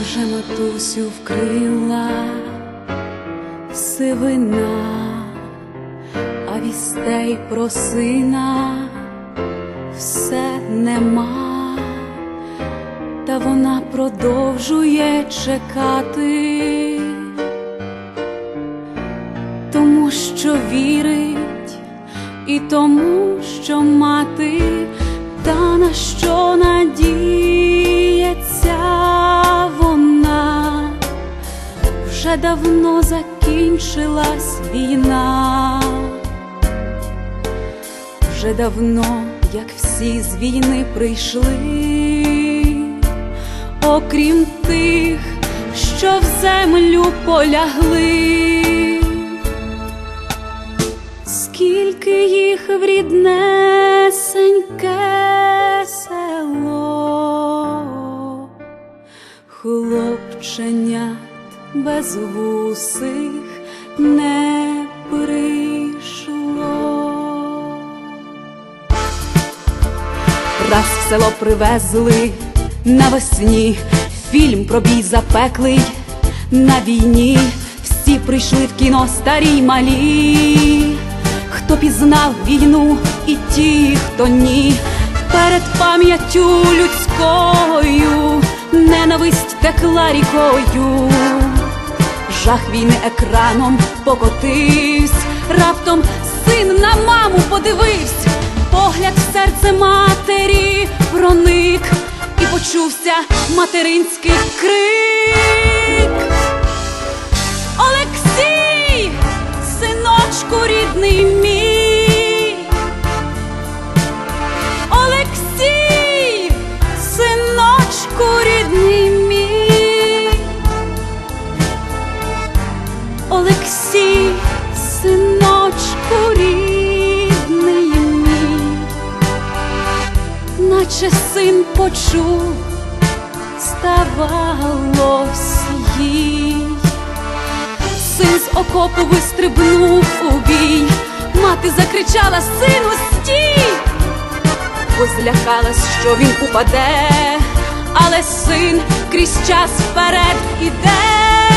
вже матусю вкрила сивина, а вістей про сина все нема, та вона продовжує чекати, тому що вірить і тому, що мати, та на що надіється вже давно закінчилась війна, вже давно, як всі з війни прийшли, окрім тих, що в землю полягли. Скільки їх в ріднесеньке село, хлопченят безвусих не прийшло. Раз в село привезли навесні фільм про бій запеклий на війні. Всі прийшли в кіно старі й малі, хто пізнав війну, і ті, хто ні, перед пам'яттю людською ненависть текла рікою, жах війни екраном покотивсь, раптом син на маму подивився, погляд в серце матері проник, і почувся материнський крик. Олексій, синочку рідний мій. Наче син почув, ставалось їй. Син з окопу вистрибнув у бій, мати закричала сину стій, бо злякалась, що він упаде, але син крізь час вперед іде.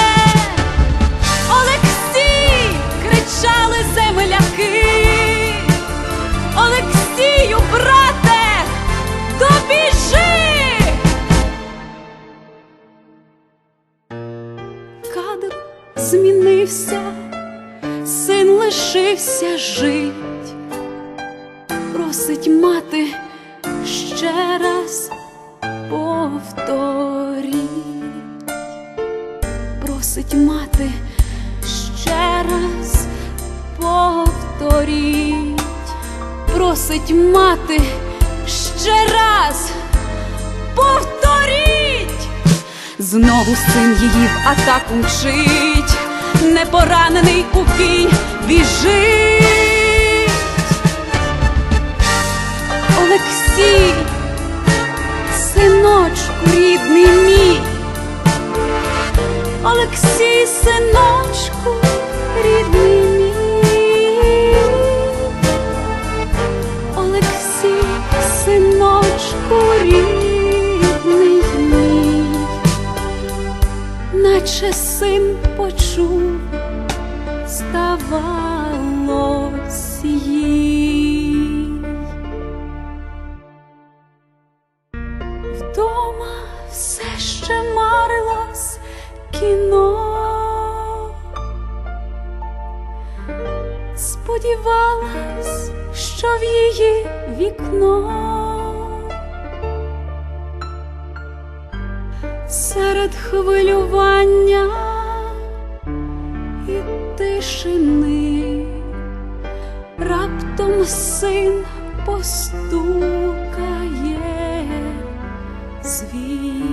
Змінився, син лишився жить, просить мати ще раз повторіть, просить мати ще раз повторіть, просить мати ще раз Знову син її в атаку мчить, не поранений у бій біжить. Наче син почув, ставалось їй. Вдома все ще марилось кіно, сподівалась, що в її вікно. серед хвилювання і тишини, раптом син постукає звій.